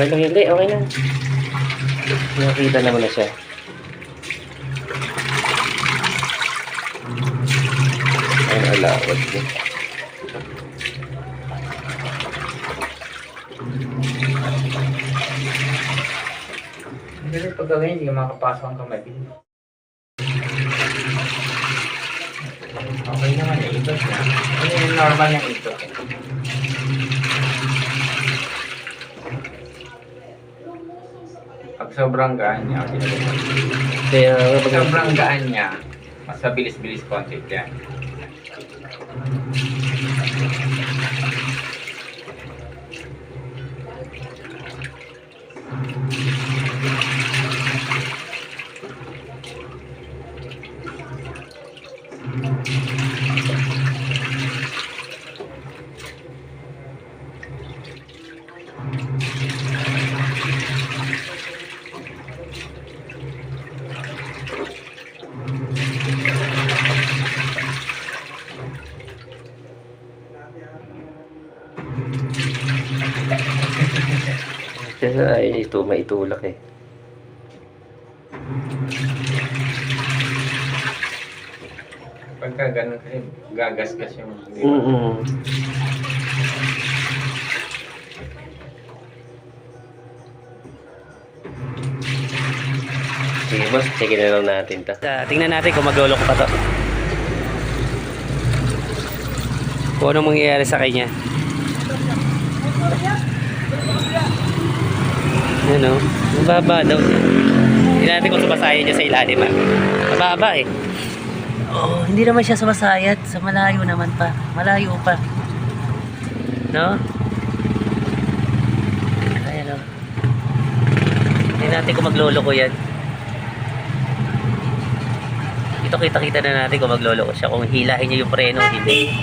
Okay lang yun. Hindi, okay lang. Nakita naman na siya. Ang alawad niya. Hindi rin pag gawin, hindi ka makapasok ang kamay. Okay naman, ikot na. Ano yung normal na ikot? Pag sobrang gaan niya, ginagawa. Kaya, Pag pag sobrang gaan niya, mas mabilis-bilis konti yan. Kaya ay ito, maitulak eh. Pagka ganun kasi, gagasgas yung di ba? Mm-mm. Sige boss, sige na lang natin to. tingnan natin kung magloloko pa to. Kung anong mangyayari sa kanya. Ano? Mababa daw. Hindi natin kung sumasayan niya sa ilalim ah. Mababa eh. Oh, hindi naman siya sumasayat. Sa malayo naman pa. Malayo pa. No? Ayan o. Hindi natin kung maglolo ko yan. Ito kita-kita na natin kung maglolo ko siya. Kung hilahin niya yung preno, hindi.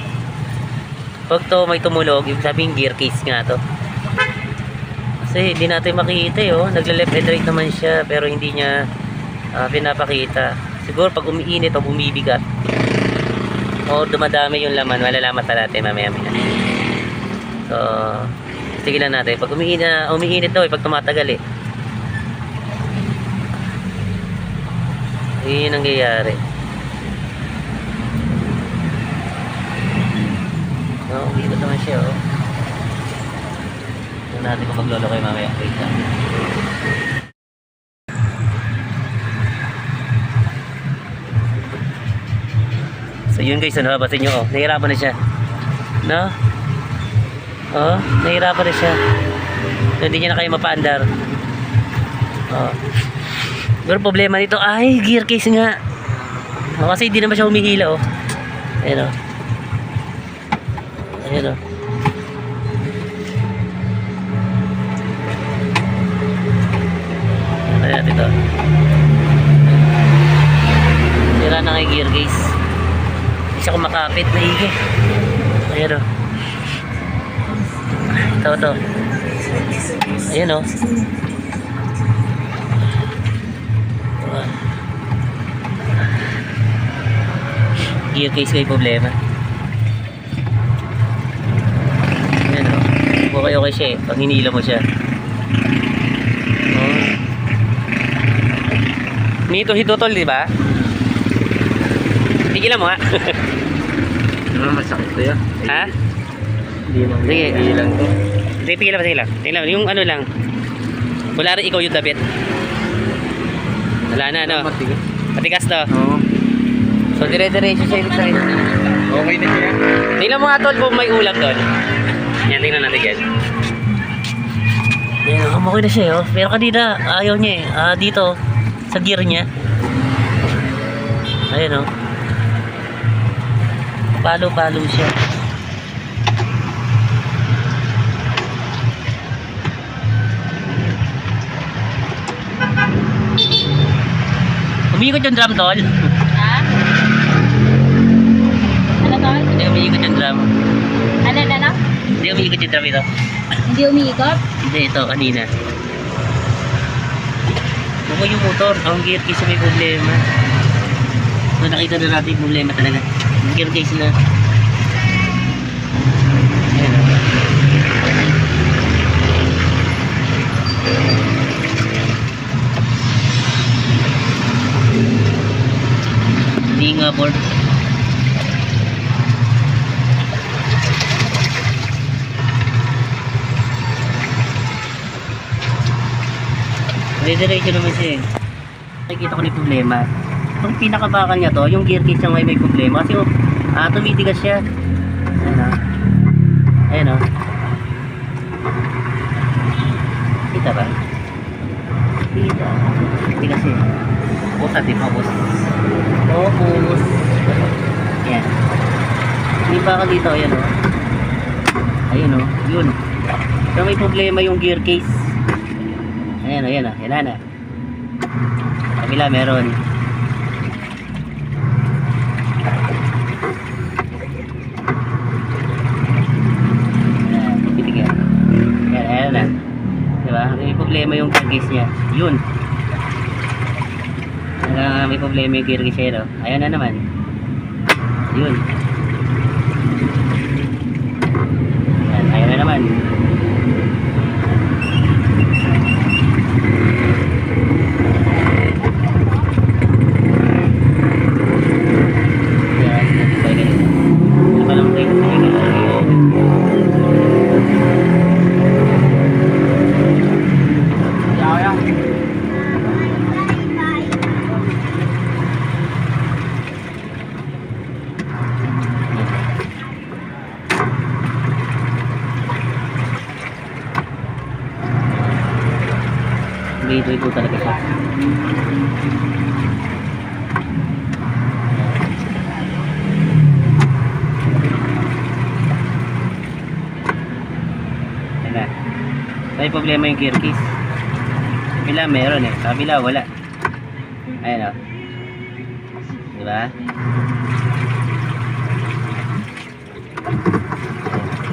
Pag to may tumulog, yung sabihin gear case nga to. Kasi hindi natin makikita eh, oh. Nagle-left and right naman siya pero hindi niya ah, pinapakita. Siguro pag umiinit o bumibigat o dumadami yung laman, malalaman pa natin mamaya maya. So, tigilan natin. Pag umiinit, na, umiinit daw eh, pag tumatagal eh. Yun yung nangyayari. No, umiikot naman siya oh. Natin kung maglolo kayo mamaya. Wait lang. So yun guys, ano nabasin nyo, oh, nahihirapan na siya. No? Oh, nahihirapan na siya. So, hindi niya na kayo mapaandar. Oh. Pero problema nito, ay, gear case nga. Oh, kasi hindi naman siya humihila, oh. Ayan, oh. Ayan, oh. Natin ito? Sira na kay gear case. Hindi siya kumakapit, maigi. Ayan o. Ito, ito. Ayan o. Gear case ko yung problema. Ayan o. Okay, okay siya eh. Pag hinila mo siya. Nito hitotol, di ba? Tigilan mo ha. Ano masakit to yan? ha? Hindi mo. Sige. Hindi lang to. Sige, tigilan lang. Tingnan mo, yung ano lang. Wala rin ikaw yung dabit. Wala na, no? Matigas. Patigas to. Oo. So, dire-diretso siya yung side. Okay na siya. Tingnan mo nga tol kung may ulam doon. Yan, tingnan natin guys. Yan, okay na siya, oh. Pero kanina, ayaw niya eh. Ah, dito, sa gear niya. Ayan, oh. Palo-palo siya. Umiikot yung drum, tol. Ha? Ano tol? Hindi umiikot yung drum. Ano na lang? Hindi umiikot yung drum ito. Hindi umiikot? Hindi, ito, kanina. Buko yung motor, ang gear case may problema. So, nakita na natin yung problema talaga. Yung gear case na. Hindi nga board. Diretso naman siya eh. Nakikita ko na problema. Itong pinakabakal niya to, yung gear case niya may may problema. Kasi oh, ah, tumitigas siya. Ayan o. Ayan o. Kita ba? Kita. Tigas eh. Bus natin, pabus. Focus. Yan. May bakal dito, ayan o. Ayun o, yun. So may problema yung gear case. Ayan o, ayan. Kabila meron. Ayan. Ayan, ayan na. Diba? May problema yung gear case niya. Yun. Ayan, may problema yung gear case niya. Ayan na naman. Yun. Ayan, ayan na naman. Ayan, sabay ganito. Ano ba lang tayo? Sabay ganito. Ito talaga siya. Ayan na. May problema yung gear case. Sa kabila meron eh. Sa kabila wala. Ayan o. Diba?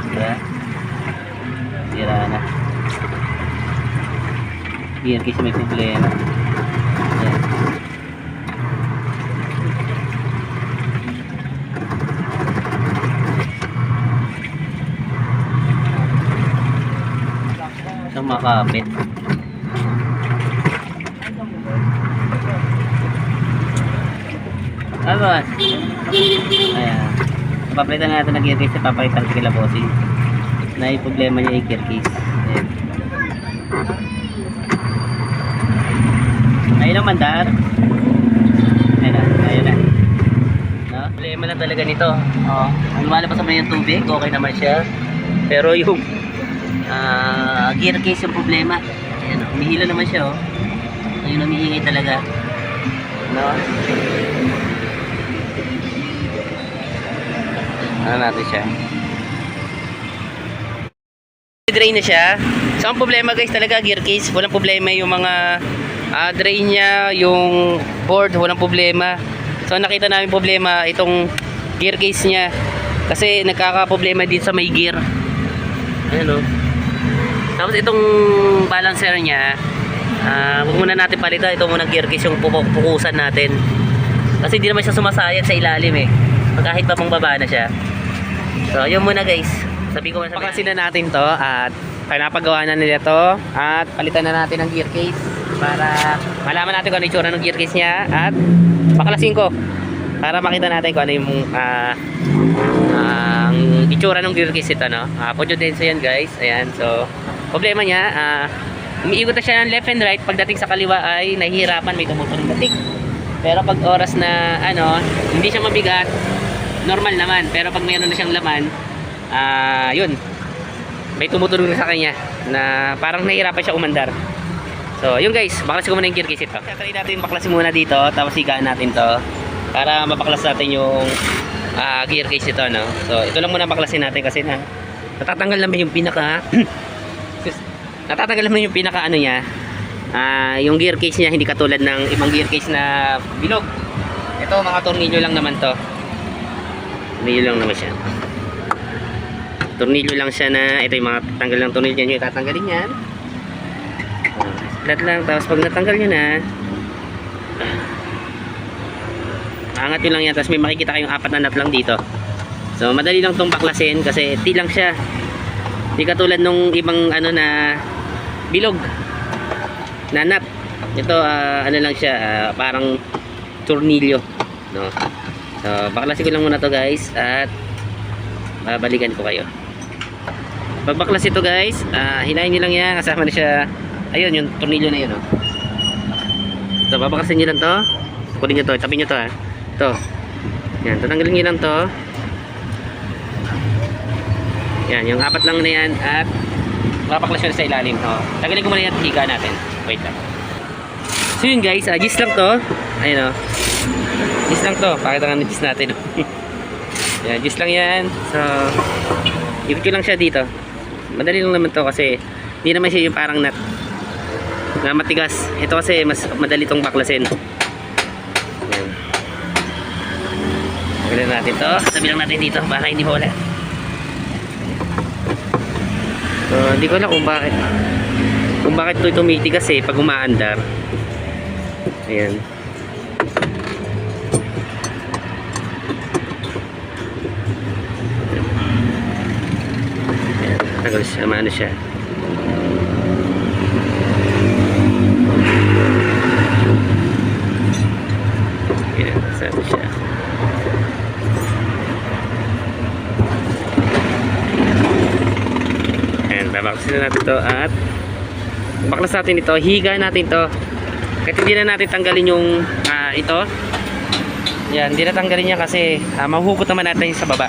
Diba? Sira na. Gear case may problema. Ayan. So makapit. Ah, boss. Ayan. Papalitan na natin ng gear case papalitan sa kila bossing. Na yung problema niya yung gear case. Ayun ang mandar. Ayun na, ayun na. No? Problema na talaga nito. Oh, lumalabas naman yung tubig, okay naman siya. Pero yung ah, gear case yung problema. Ayan, oh, humihila naman siya oh. Ayun humihingi talaga. No? Ano natin siya? Drain na siya. So ang problema guys talaga gear case, walang problema yung mga ah, drain niya, yung board, walang problema. So nakita namin problema itong gear case niya kasi nagkaka-problema din sa may gear. Ayan o. Tapos itong balancer niya, ah, huwag muna natin palitan. Ito muna gear case yung pukusan natin. Kasi hindi naman siya sumasayad sa ilalim eh. Kahit pa pang baba na siya. So, yun muna guys. Sabi ko na Paklasin na natin to at pinapagawa na nila to at palitan na natin ang gear case para malaman natin kung ano yung itsura ng gear case niya at paklasin ko para makita natin kung ano yung ah, ang itsura ng gear case ito no. Uh, Podyo Denso yan guys. Ayan. So, problema niya ah, umiikot na siya ng left and right pagdating sa kaliwa ay nahihirapan may tumutulong na tick. Pero pag oras na ano, hindi siya mabigat, normal naman. Pero pag mayroon na siyang laman, ah, yun. May tumutulong na sa kanya na parang nahihirapan siya umandar. So, yun guys, baklasin ko muna yung gear case ito. Try natin baklasin muna dito, tapos higaan natin to para mapaklas natin yung ah, gear case ito, no? So, ito lang muna baklasin natin kasi na natatanggal naman yung pinaka natatanggal naman yung pinaka ano niya ah yung gear case niya hindi katulad ng ibang gear case na bilog ito mga tornilyo lang naman to tornilyo lang naman siya tornilyo lang siya na ito yung mga tanggal ng tornilyo nyo itatanggalin yan lahat lang tapos pag natanggal nyo na angat nyo lang yan tapos may makikita kayong apat na nut lang dito so madali lang tong baklasin kasi T lang siya hindi katulad nung ibang ano na bilog na nut. Ito, ah, ano lang siya, ah, parang tornilyo. No? So, baklasin ko lang muna to guys at babalikan ko kayo. Pagbaklas ito guys, ah, hinahin nyo lang yan, kasama na siya, ayun, yung tornilyo na yun. Oh. Ito, babaklasin nyo lang to. Kunin nyo to, tabi nyo to ha. Ito. Yan, tatanggalin nyo lang to. Yan, yung apat lang na yan at na sa ilalim. Oh. Tanggalin ko muna yan, higa natin. Wait lang. So yun guys, ah, gis lang to. Ayun o. Gis lang to. Pakita nga ng gis natin. yan, gis lang yan. So, ipit ko lang siya dito. Madali lang naman to kasi hindi naman siya yung parang nut na matigas. Ito kasi mas madali tong baklasin. Tanggalin natin to. Sabi lang natin dito para hindi mawala. So, hindi ko alam kung bakit kung bakit ito tumitigas eh pag umaandar. Ayan. Ayan. Siya, maano siya. Ayan, sabi siya. Na natin to at baklas natin ito, higa natin to. Kahit hindi na natin tanggalin yung ah, ito. Yan, hindi na tanggalin niya kasi uh, mahuhugot naman natin sa baba.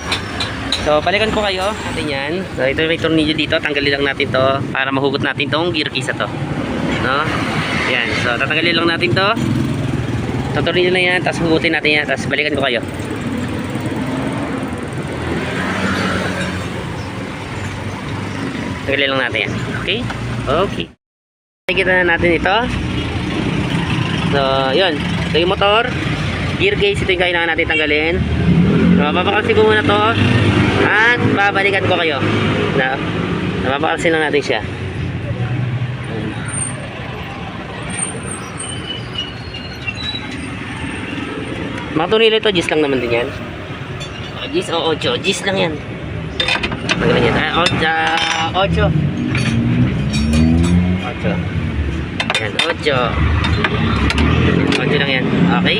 So balikan ko kayo. Natin yan. So ito may tornillo dito, tanggalin lang natin to para mahugot natin tong gear case na to. No? yan, so tatanggalin lang natin to. Itong tornillo na yan, tapos hugutin natin yan. Tapos balikan ko kayo tanggalin lang natin yan okay? okay Nakikita na natin ito. So, yun. Ito yung motor. Gear case, ito yung kailangan natin tanggalin. So, mapapakalsin ko muna to. At babalikan ko kayo. Na, mapapakalsin lang natin siya. Mga tunilo ito, gis lang naman din yan. Oh, gis o ocho. Gis lang yan. Tanggalin yan. Ah, ocho. Ocho. Ocho. Yan, ocho. Ocho lang yan. Okay?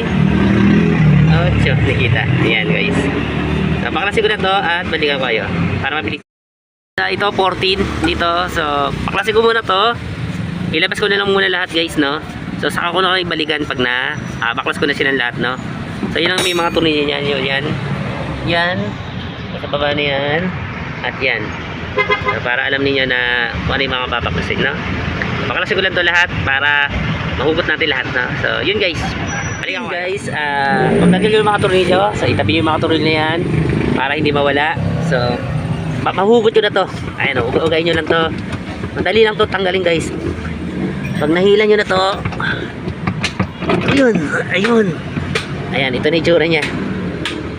Ocho. Nakita. Yan, guys. Napaklasin ko na to at balikan ko kayo. Para mabilis. Uh, ito, 14 dito. So, paklasin ko muna to. Ilabas ko na lang muna lahat, guys, no? So, saka ko na kayo balikan pag na ah, baklas ko na silang lahat, no? So, yun ang may mga tuloy niyan. Yun, yan. Yan. Sa baba na yan. At yan. So, para alam niyo na kung ano yung mga papaklasin, no? Paklasin ko lang to lahat para mahugot natin lahat, no? So, yun guys. Yun guys, uh, pagtanggal yung mga tornilyo, so itabi yung mga tornilyo na yan para hindi mawala. So, ma mahugot nyo na to. Ayan, oh, ugay nyo lang to. Madali lang to tanggalin guys. Pag nahila nyo na to, ayun, ayun. Ayan, ito na yung tsura niya.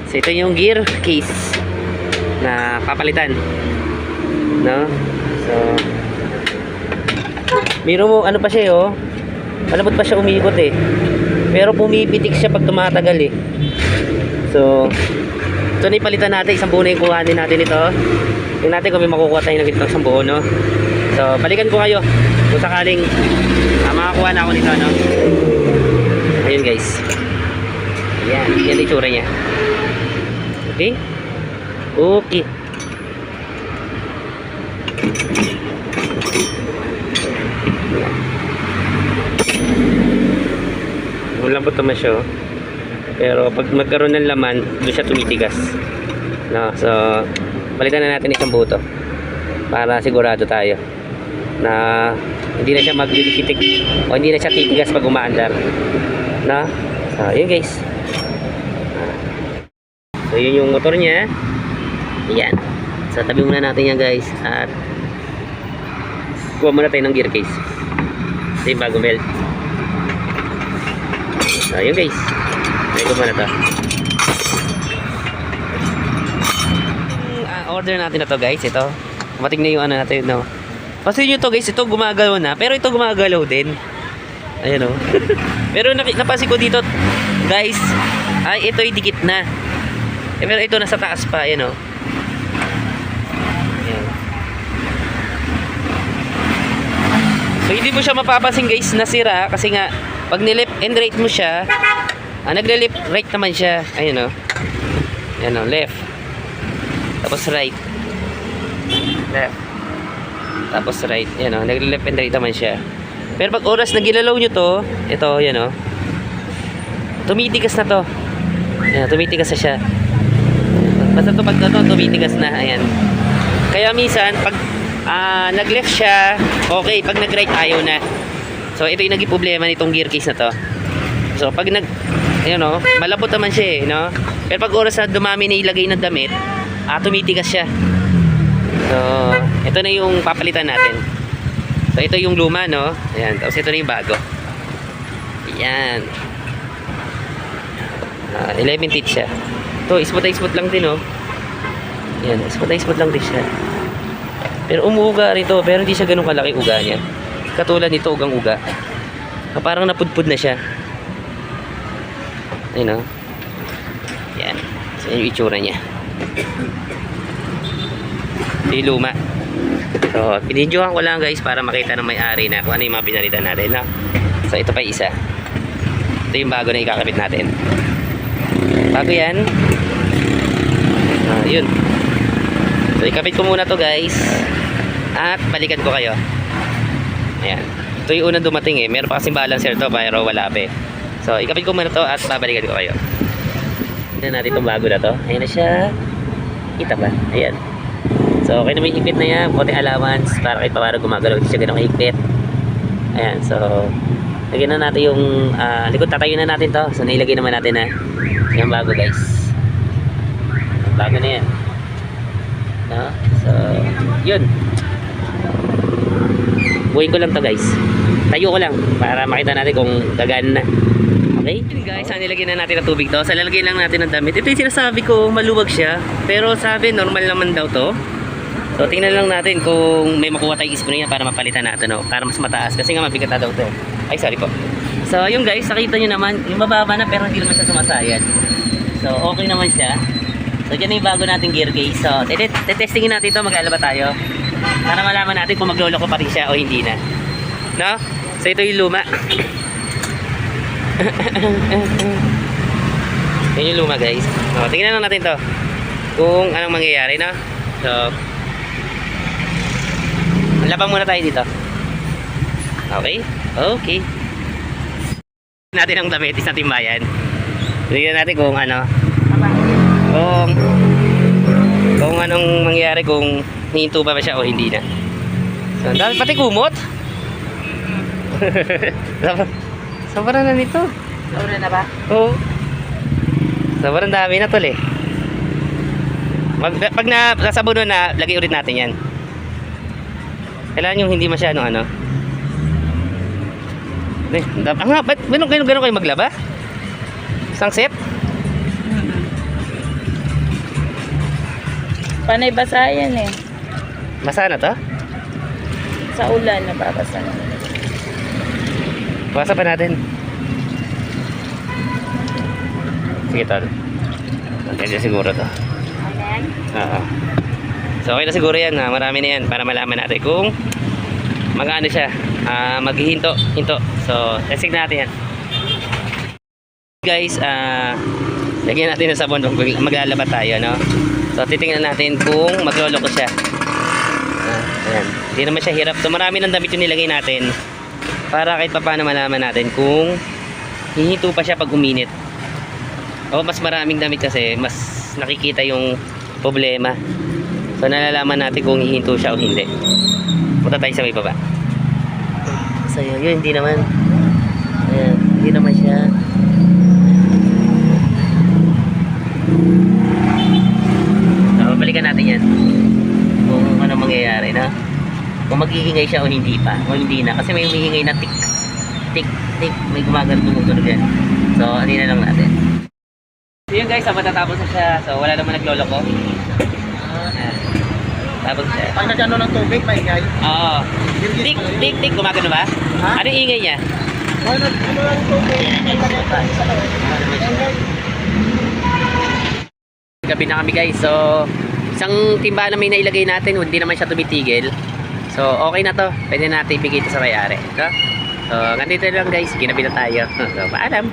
So, ito yung gear case na papalitan. No? So, Biro mo, ano pa siya oh. Malapot pa siya umikot eh. Pero pumipitik siya pag tumatagal eh. So, ito na ipalitan natin. Isang buo na yung kuhanin natin ito. Tingnan natin kung may makukuha tayo ng isang buo, no? So, balikan ko kayo. Kung sakaling ah, makakuha na ako nito, no? Ayun guys. Ayan, yan yung itsura niya. Okay? Okay. Malambot naman siya. Pero pag magkaroon ng laman, doon siya tumitigas. No, so balikan na natin isang buto para sigurado tayo na hindi na siya magdidikitik o hindi na siya titigas pag umaandar. No? So, yun guys. So, yun yung motor niya. Yan. So, tabi muna natin yan guys. At kuha muna tayo ng gear case. Ito yung bagong belt. So, yun guys. Try ko muna to. Ah, order natin na to guys. Ito. Mating na yung ano natin. No? Kasi nyo to guys. Ito gumagalaw na. Pero ito gumagalaw din. Ayan o. pero naki- napansin ko dito guys. Ay, ito ay dikit na. Eh, pero ito nasa taas pa. Ayan o. Ayan. Hindi mo siya mapapansin guys nasira kasi nga pag nilip and right mo siya, ah, nagle-left right naman siya. Ayun oh. Ayan oh, left. Tapos right. Left. Tapos right. Ayan oh, nagle-left and right naman siya. Pero pag oras na gilalaw nyo to, ito, yan oh. Tumitigas na to. Ayan, tumitigas na siya. Basta to pag ano, tumitigas na. Ayan. Kaya minsan, pag ah, nag-left siya, okay. Pag nag-right, ayaw na. So, ito yung naging problema nitong gear case na to. So, pag nag, ayun no, malapot naman siya eh, no? Pero pag oras na dumami na ilagay ng damit, ah, tumitigas siya. So, ito na yung papalitan natin. So, ito yung luma, no? Ayan, tapos ito na yung bago. Ayan. Ah, 11 teeth siya. Ito, ispot na ispot lang din, oh. Ayan, ispot na ispot lang din siya. Pero umuuga rito, pero hindi siya ganun kalaki uga niya. Katulad nito, ugang uga. Ah, parang napudpud na siya. Ayun, oh. Yan. So, yun yung itsura niya. Yung luma. So, pinidyohan ko lang guys para makita ng may-ari na kung ano yung mga pinalitan natin. No? So, ito pa isa. Ito yung bago na ikakabit natin. Bago yan. Ah, yun. So, ikabit ko muna to guys. At balikan ko kayo. Ayan. Ito yung unang dumating eh. Meron pa kasing balancer to pero wala pa eh. So, ikabit ko muna to at babalikan ko kayo. Tignan natin itong bago na to. Ayan na siya. Kita ba? Ayan. So, okay na may ipit na yan. Konti allowance para kahit paano gumagalaw. Hindi siya ganun kaipit. Ayan. So, lagyan na natin yung ah, likod. Tatayo na natin to. So, nailagay naman natin na yung bago guys. Bago na yan. No? So, yun. Buhin ko lang to guys. Tayo ko lang para makita natin kung gagaan na. Okay? Guys, ang nilagyan na natin ng tubig to. Sa lalagay lang natin ng damit. Ito yung sinasabi ko, maluwag siya. Pero sabi, normal naman daw to. So, tingnan lang natin kung may makuha tayong spray niya para mapalitan natin, no? Para mas mataas. Kasi nga mabigat na daw to. Ay, sorry po. So, yung guys, nakita nyo naman, yung mababa na pero hindi naman siya sumasayad. So, okay naman siya. So, dyan na yung bago nating gear case. So, testingin natin ito, mag-alaba tayo. Para malaman natin kung maglolo ko pa rin siya o hindi na. No? So, ito yung luma. Yan yung luma, guys. O, tingnan lang natin to. Kung anong mangyayari, no? So, labang muna tayo dito. Okay? Okay. natin ang damit, isang timbayan. Tingnan natin kung ano, kung kung anong mangyayari kung hihinto pa ba siya o hindi na. So, dami pati kumot. Sobrang- Sobrang na nito. Sobra na ba? Oo. Sobrang dami na tol eh. Mag, pag na, nasabon na, lagay ulit natin yan. Kailangan yung hindi masyadong ano. Eh, ah nga, ba't ganun, ganun, ganun kayo maglaba? Isang set? Panay basa yan eh. Masa na to? Sa ulan nababasa na. Basa pa natin. Sige tol. Nandiyan siguro to. Amen. Oo. So okay na siguro yan. Ha? Marami na yan para malaman natin kung mag-ano siya. ah maghihinto. Hinto. So testing natin yan. Guys, ah lagyan natin ng sabon maglalaba tayo. No? So titingnan natin kung maglolo ko siya. Ah, ayan. Hindi naman siya hirap. So marami ng damit yung nilagay natin para kahit pa paano malaman natin kung hihinto pa siya pag uminit. O mas maraming damit kasi mas nakikita yung problema. So nalalaman natin kung hihinto siya o hindi. Punta tayo sa may baba. So yun, yun hindi naman. Ayan, hindi naman siya. So, babalikan natin yan. Kung ano mangyayari na. Kung maghihingay siya o hindi pa. O hindi na. Kasi may humihingay na tik. Tik, tik. May gumagano tumutunog yan. So, ano na lang natin. So yun guys, ah, matatapos na siya. So wala naman naglolo ko. Ayan. Tapos siya. Pag nagano ng tubig, maingay. Oo. Tik, tik, tik. Gumagano ba? Ha? Ano yung ingay niya? Pag nagano ng tubig, maingay loob. Gabi na kami guys. So, isang timba na may nailagay natin. Hindi naman siya tumitigil. So, So, okay na to. Pwede natin ibigay ito sa may-ari. No? So, nandito lang guys. Ginabi na tayo. So, paalam.